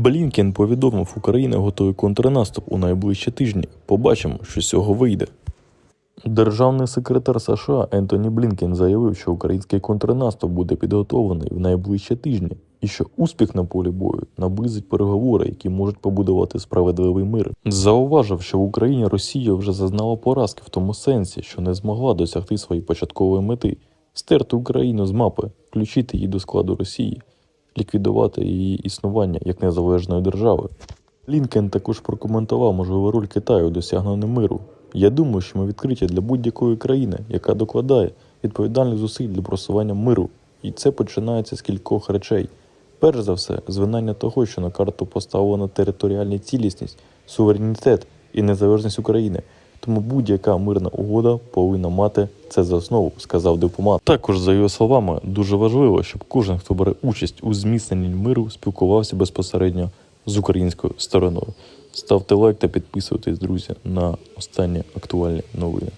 Блінкен повідомив, Україна готує контрнаступ у найближчі тижні. Побачимо, що з цього вийде. Державний секретар США Ентоні Блінкен заявив, що український контрнаступ буде підготовлений в найближчі тижні, і що успіх на полі бою наблизить переговори, які можуть побудувати справедливий мир. Зауважив, що в Україні Росія вже зазнала поразки в тому сенсі, що не змогла досягти своєї початкової мети стерти Україну з мапи, включити її до складу Росії, ліквідувати її існування як незалежної держави. Лінкен також прокоментував можливу роль Китаю у досягненні миру. Я думаю, що ми відкриті для будь-якої країни, яка докладає відповідальних зусиль для просування миру. І це починається з кількох речей. Перш за все, звинання того, що на карту поставлена територіальна цілісність, суверенітет і незалежність України. Тому будь-яка мирна угода повинна мати це за основу, сказав дипломат. Також, за його словами, дуже важливо, щоб кожен, хто бере участь у зміцненні миру, спілкувався безпосередньо з українською стороною. Ставте лайк та підписуйтесь, друзі, на останні актуальні новини.